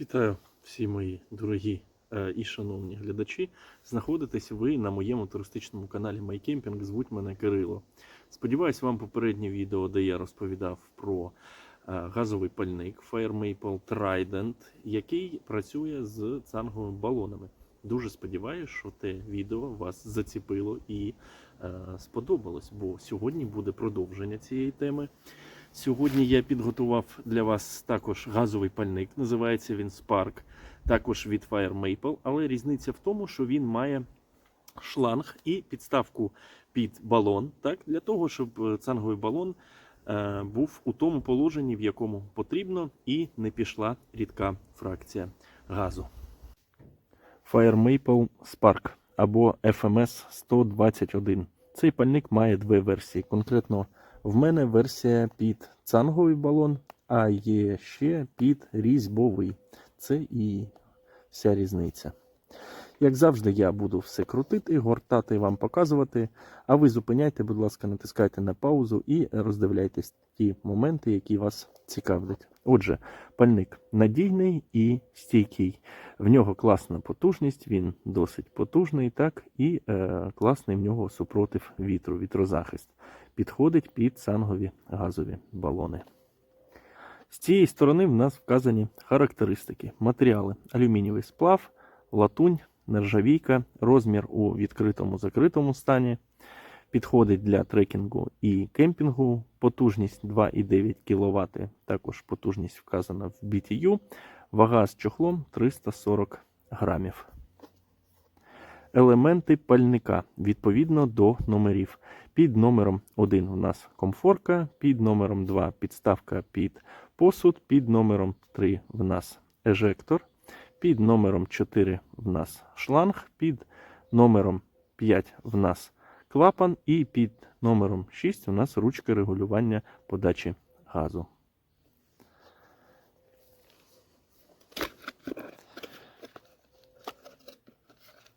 Вітаю всі мої дорогі е, і шановні глядачі. Знаходитесь ви на моєму туристичному каналі MyCamping. Звуть мене Кирило. Сподіваюсь, вам попереднє відео, де я розповідав про е, газовий пальник Fire Maple Trident, який працює з цанговими балонами. Дуже сподіваюся, що те відео вас заціпило і е, сподобалось, бо сьогодні буде продовження цієї теми. Сьогодні я підготував для вас також газовий пальник. Називається він Spark, також від Fire Maple. Але різниця в тому, що він має шланг і підставку під балон, так, для того, щоб е, цанговий балон е, був у тому положенні, в якому потрібно, і не пішла рідка фракція газу. Fire Maple Spark або FMS 121. Цей пальник має дві версії. Конкретно в мене версія під цанговий балон, а є ще під різьбовий. Це і вся різниця. Як завжди, я буду все крутити, гортати, вам показувати. А ви зупиняйте, будь ласка, натискайте на паузу і роздивляйтесь ті моменти, які вас цікавлять. Отже, пальник надійний і стійкий. В нього класна потужність, він досить потужний, так, і е, класний в нього супротив вітру, вітрозахист. Підходить під цангові газові балони. З цієї сторони в нас вказані характеристики. Матеріали: алюмінієвий сплав, латунь, нержавійка, розмір у відкритому закритому стані. Підходить для трекінгу і кемпінгу. Потужність 2,9 кВт. Також потужність вказана в BTU. Вага з чохлом 340 грамів. Елементи пальника відповідно до номерів. Під номером 1 у нас комфорка, під номером 2 підставка під посуд, під номером 3 в нас ежектор, під номером 4 в нас шланг, під номером 5 в нас клапан і під номером 6 у нас ручка регулювання подачі газу.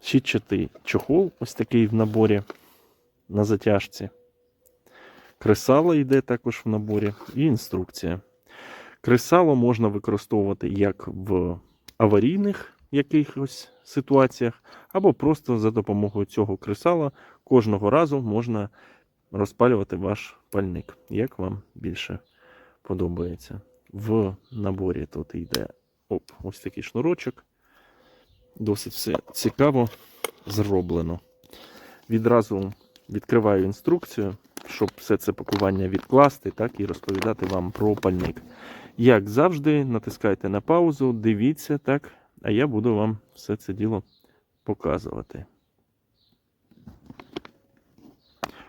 Щітчатий чохол, ось такий в наборі на затяжці. Кресало йде також в наборі, і інструкція. Кресало можна використовувати як в аварійних якихось ситуаціях, або просто за допомогою цього кресала кожного разу можна розпалювати ваш пальник, як вам більше подобається. В наборі тут йде оп, ось такий шнурочок. Досить все цікаво зроблено. Відразу відкриваю інструкцію, щоб все це пакування відкласти, так і розповідати вам про пальник. Як завжди, натискайте на паузу, дивіться, так, а я буду вам все це діло показувати.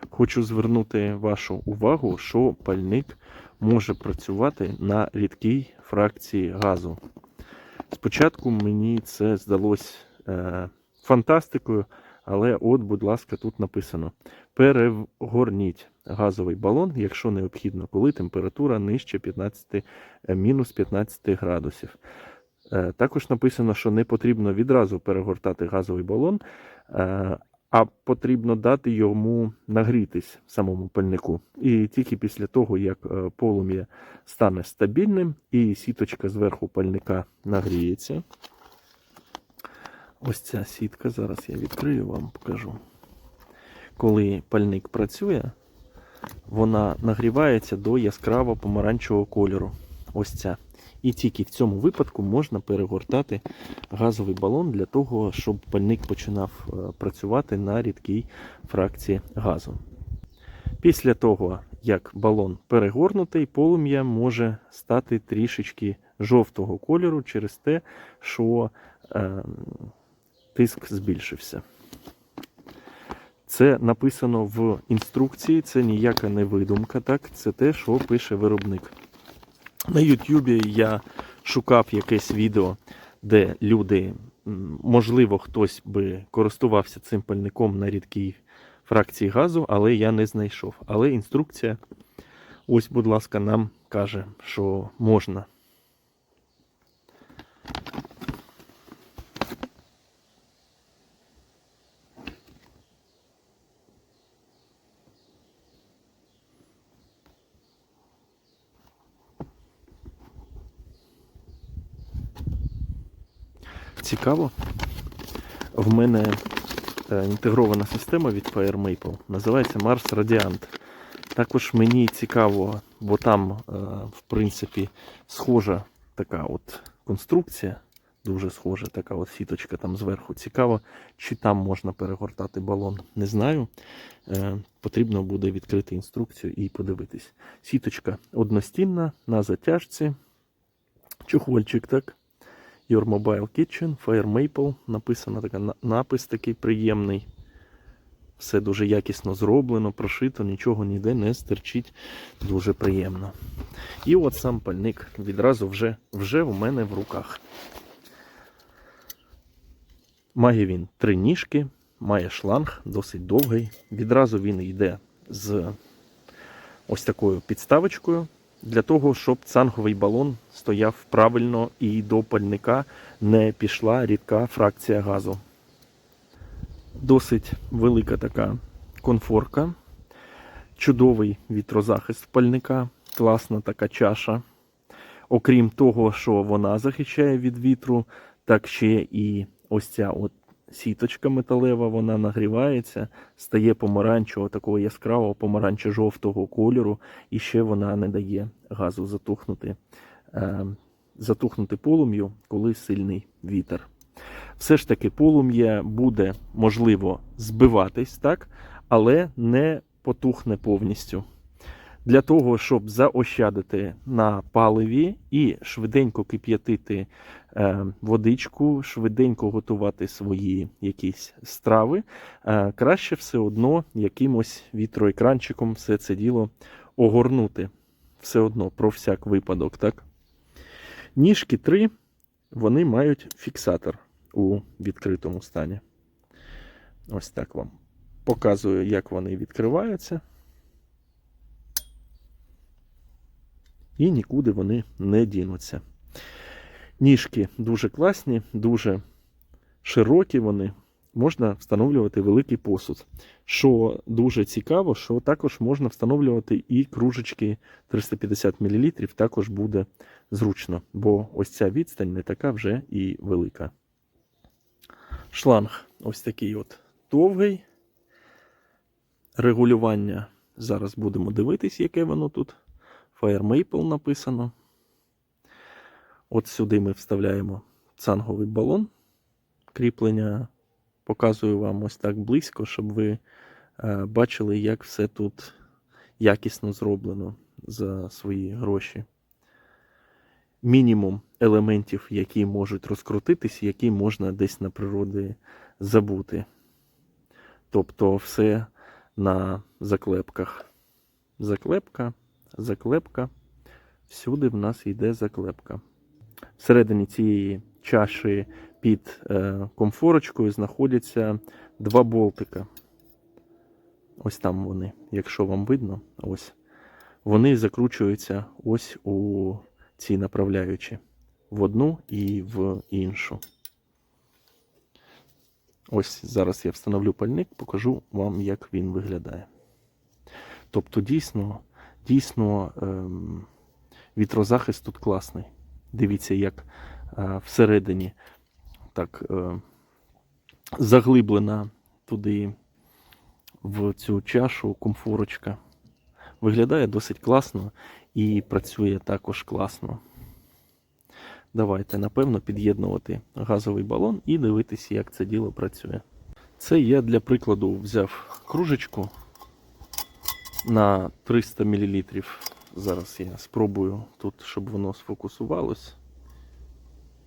Хочу звернути вашу увагу, що пальник може працювати на рідкій фракції газу. Спочатку мені це здалось е, фантастикою, але от, будь ласка, тут написано: перегорніть газовий балон, якщо необхідно, коли температура нижче 15, е, мінус 15 градусів. Е, також написано, що не потрібно відразу перегортати газовий балон, е, а потрібно дати йому нагрітись самому пальнику. І тільки після того, як е, полум'я стане стабільним і сіточка зверху пальника нагріється. Ось ця сітка, зараз я відкрию вам покажу. Коли пальник працює, вона нагрівається до яскраво помаранчевого кольору. Ось ця. І тільки в цьому випадку можна перегортати газовий балон для того, щоб пальник починав е, працювати на рідкій фракції газу. Після того, як балон перегорнутий, полум'я може стати трішечки жовтого кольору через те, що е, тиск збільшився. Це написано в інструкції, це ніяка не видумка, так? це те, що пише виробник. На Ютубі я шукав якесь відео, де люди, можливо, хтось би користувався цим пальником на рідкій фракції газу, але я не знайшов. Але інструкція, ось, будь ласка, нам каже, що можна. Цікаво. В мене е, інтегрована система від Fire Maple. Називається Mars Radiant. Також мені цікаво, бо там, е, в принципі, схожа така от конструкція, дуже схожа така от сіточка там зверху. Цікаво, чи там можна перегортати балон. Не знаю. Е, Потрібно буде відкрити інструкцію і подивитись. Сіточка одностінна на затяжці. Чохольчик, так. Your Mobile Kitchen, Fire Maple. Написано така напис такий приємний. Все дуже якісно зроблено, прошито, нічого ніде не стерчить. Дуже приємно. І от сам пальник відразу вже, вже у мене в руках. Має він три ніжки, має шланг, досить довгий. Відразу він йде з ось такою підставочкою для того, щоб цанговий балон стояв правильно і до пальника не пішла рідка фракція газу. Досить велика така конфорка, чудовий вітрозахист пальника, класна така чаша. Окрім того, що вона захищає від вітру, так ще і ось ця от сіточка металева, вона нагрівається, стає помаранчевого, такого яскравого помаранче-жовтого кольору, і ще вона не дає газу затухнути, е, затухнути полум'ю, коли сильний вітер. Все ж таки, полум'я буде можливо збиватись, так, але не потухне повністю. Для того, щоб заощадити на паливі і швиденько кип'ятити е, водичку, швиденько готувати свої якісь страви, е, краще все одно якимось вітроекранчиком все це діло огорнути. Все одно про всяк випадок, так? Ніжки 3, вони мають фіксатор у відкритому стані. Ось так вам показую, як вони відкриваються. І нікуди вони не дінуться. Ніжки дуже класні, дуже широкі вони. Можна встановлювати великий посуд. Що дуже цікаво, що також можна встановлювати і кружечки 350 мл, також буде зручно, бо ось ця відстань не така вже і велика. Шланг ось такий от довгий. Регулювання зараз будемо дивитись, яке воно тут. Fire Maple написано. От сюди ми вставляємо цанговий балон. Кріплення показую вам ось так близько, щоб ви е, бачили, як все тут якісно зроблено за свої гроші. Мінімум елементів, які можуть розкрутитись, які можна десь на природі забути. Тобто все на заклепках. Заклепка, заклепка. Всюди в нас йде заклепка. Всередині цієї чаші під е, комфорочкою знаходяться два болтика. Ось там вони, якщо вам видно, ось. Вони закручуються ось у ці направляючі в одну і в іншу. Ось зараз я встановлю пальник, покажу вам, як він виглядає. Тобто, дійсно, дійсно ем, вітрозахист тут класний. Дивіться, як е, всередині так е, заглиблена туди в цю чашу комфорочка. Виглядає досить класно і працює також класно. Давайте, напевно, під'єднувати газовий балон і дивитися, як це діло працює. Це я для прикладу взяв кружечку на 300 мл. Зараз я спробую тут, щоб воно сфокусувалось.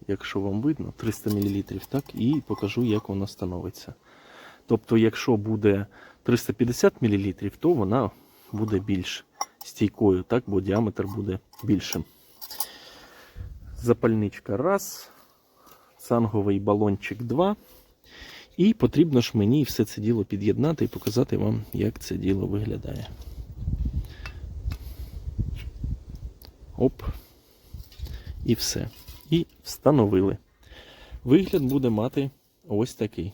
Якщо вам видно, 300 мл, так, і покажу, як воно становиться. Тобто, якщо буде 350 мл, то вона буде більш стійкою, так, бо діаметр буде більшим. Запальничка раз, цанговий балончик 2. І потрібно ж мені все це діло під'єднати і показати вам, як це діло виглядає. Оп. І все. І встановили. Вигляд буде мати ось такий.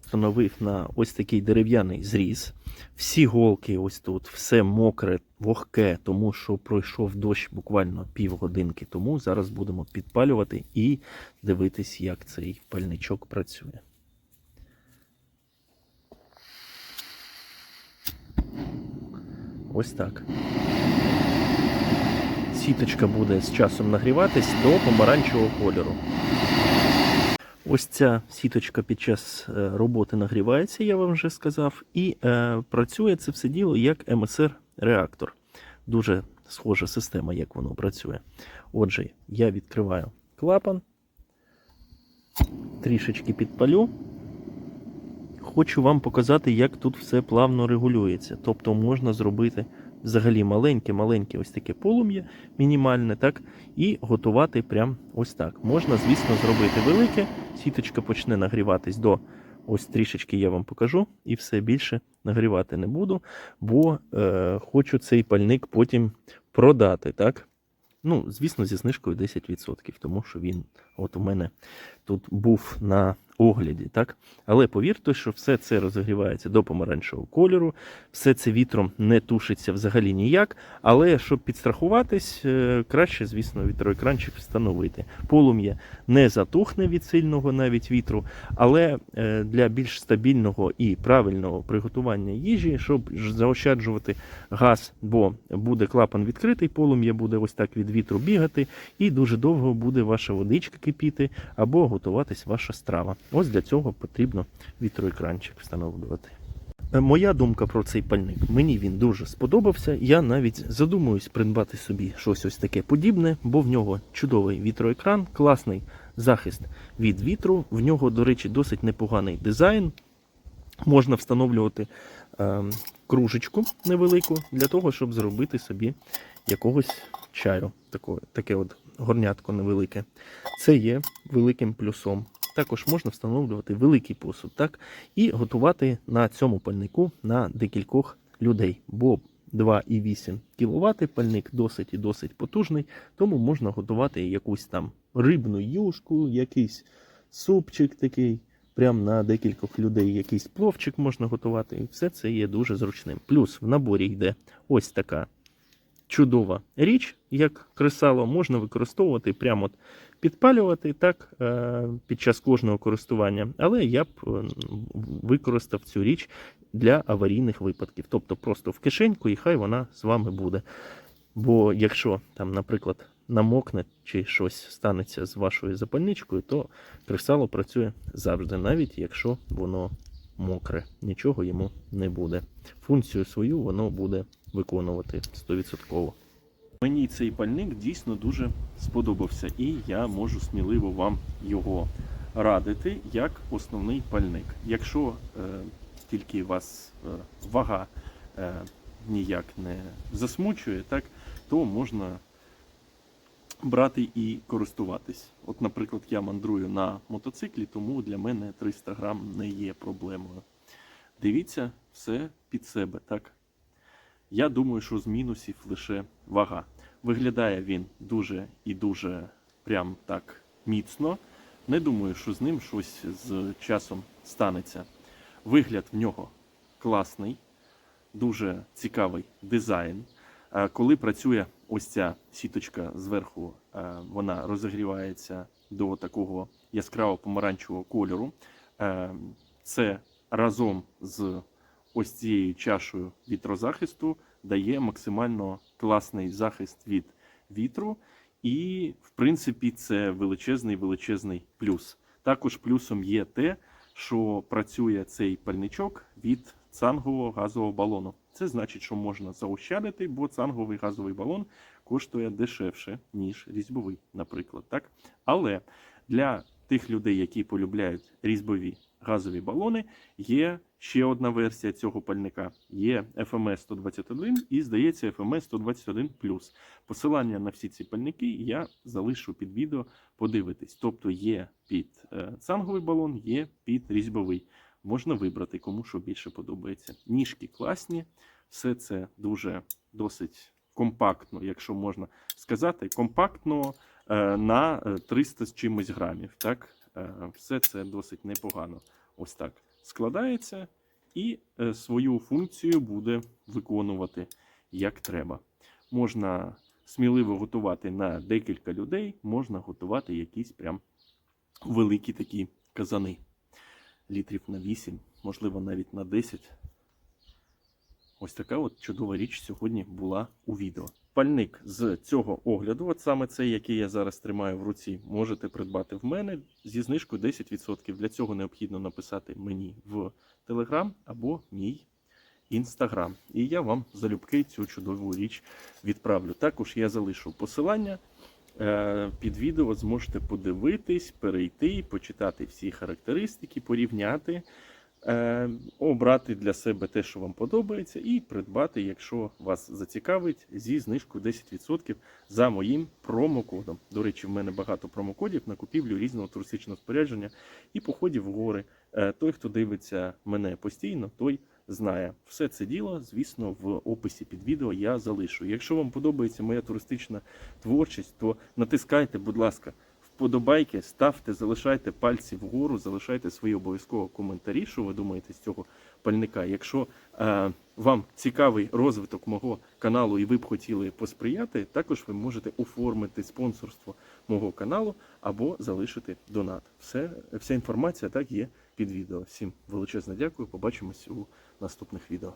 Встановив на ось такий дерев'яний зріз. Всі голки ось тут, все мокре, вогке, тому що пройшов дощ буквально півгодинки тому. Зараз будемо підпалювати і дивитись, як цей пальничок працює. Ось так. Сіточка буде з часом нагріватись до помаранчевого кольору. Ось ця сіточка під час е, роботи нагрівається, я вам вже сказав, і е, працює це все діло як МСР-реактор. Дуже схожа система, як воно працює. Отже, я відкриваю клапан, трішечки підпалю. Хочу вам показати, як тут все плавно регулюється. Тобто можна зробити взагалі маленьке-маленьке ось таке полум'я, мінімальне, так, і готувати прям ось так. Можна, звісно, зробити велике. Сіточка почне нагріватись до ось трішечки я вам покажу, і все більше нагрівати не буду, бо е, хочу цей пальник потім продати. так. Ну, звісно, зі знижкою 10%, тому що він от у мене тут був на огляді, так? Але повірте, що все це розігрівається до помаранчевого кольору, все це вітром не тушиться взагалі ніяк. Але щоб підстрахуватись, е, краще, звісно, вітроекранчик встановити. Полум'я не затухне від сильного навіть вітру, але е, для більш стабільного і правильного приготування їжі, щоб заощаджувати газ, бо буде клапан відкритий, полум'я буде ось так від вітру бігати, і дуже довго буде ваша водичка кипіти або готуватись ваша страва. Ось для цього потрібно вітроекранчик встановлювати. Е, Моя думка про цей пальник. Мені він дуже сподобався. Я навіть задумуюсь придбати собі щось ось таке подібне, бо в нього чудовий вітроекран, класний захист від вітру. В нього, до речі, досить непоганий дизайн. Можна встановлювати е, кружечку невелику для того, щоб зробити собі якогось чаю. Таке, таке от горнятко невелике. Це є великим плюсом. Також можна встановлювати великий посуд, так, і готувати на цьому пальнику на декількох людей. Бо 2,8 кВт пальник досить і досить потужний, тому можна готувати якусь там рибну юшку, якийсь супчик такий. Прям на декількох людей якийсь пловчик можна готувати, і все це є дуже зручним. Плюс в наборі йде ось така чудова річ, як кресало, можна використовувати прямо от підпалювати так е, під час кожного користування. Але я б е, використав цю річ для аварійних випадків. Тобто просто в кишеньку і хай вона з вами буде. Бо якщо там, наприклад, намокне чи щось станеться з вашою запальничкою, то кресало працює завжди, навіть якщо воно мокре, нічого йому не буде. Функцію свою воно буде виконувати 100%. Мені цей пальник дійсно дуже сподобався, і я можу сміливо вам його радити як основний пальник. Якщо е, тільки вас е, вага е, ніяк не засмучує, так, то можна брати і користуватись. От, наприклад, я мандрую на мотоциклі, тому для мене 300 грам не є проблемою. Дивіться все під себе, так? Я думаю, що з мінусів лише вага. Виглядає він дуже і дуже прям так міцно. Не думаю, що з ним щось з часом станеться. Вигляд в нього класний, дуже цікавий дизайн. Коли працює ось ця сіточка зверху, е, вона розігрівається до такого яскраво помаранчевого кольору. Е, Це разом з ось цією чашею вітрозахисту дає максимально класний захист від вітру. І, в принципі, це величезний величезний плюс. Також плюсом є те, що працює цей пальничок від цангового газового балону. Це значить, що можна заощадити, бо цанговий газовий балон коштує дешевше, ніж різьбовий, наприклад. Так? Але для тих людей, які полюбляють різьбові газові балони, є ще одна версія цього пальника. Є FMS 121 і, здається, FMS 121 Посилання на всі ці пальники я залишу під відео, подивитись. Тобто є під е, цанговий балон, є під різьбовий. Можна вибрати, кому що більше подобається. Ніжки класні, все це дуже досить компактно, якщо можна сказати, компактно е, на е, 300 з чимось грамів. Так? Е, Все це досить непогано. Ось так складається і е, свою функцію буде виконувати як треба. Можна сміливо готувати на декілька людей, можна готувати якісь прям великі такі казани. Літрів на 8, можливо, навіть на 10. Ось така от чудова річ сьогодні була у відео. Пальник з цього огляду, от саме цей, який я зараз тримаю в руці, можете придбати в мене зі знижкою 10%. Для цього необхідно написати мені в Telegram або мій Instagram. І я вам залюбки цю чудову річ відправлю. Також я залишу посилання е, під відео, зможете подивитись, перейти, почитати всі характеристики, порівняти, обрати для себе те, що вам подобається, і придбати, якщо вас зацікавить, зі знижкою 10% за моїм промокодом. До речі, в мене багато промокодів на купівлю різного туристичного спорядження і походів в гори. Е, Той, хто дивиться мене постійно, той знає. Все це діло, звісно, в описі під відео я залишу. Якщо вам подобається моя туристична творчість, то натискайте, будь ласка, вподобайки, ставте, залишайте пальці вгору, залишайте свої обов'язково коментарі, що ви думаєте з цього пальника. Якщо е, вам цікавий розвиток мого каналу і ви б хотіли посприяти, також ви можете оформити спонсорство мого каналу або залишити донат. Все, вся інформація так є під відео. Всім величезне дякую. Побачимось у наступних відео.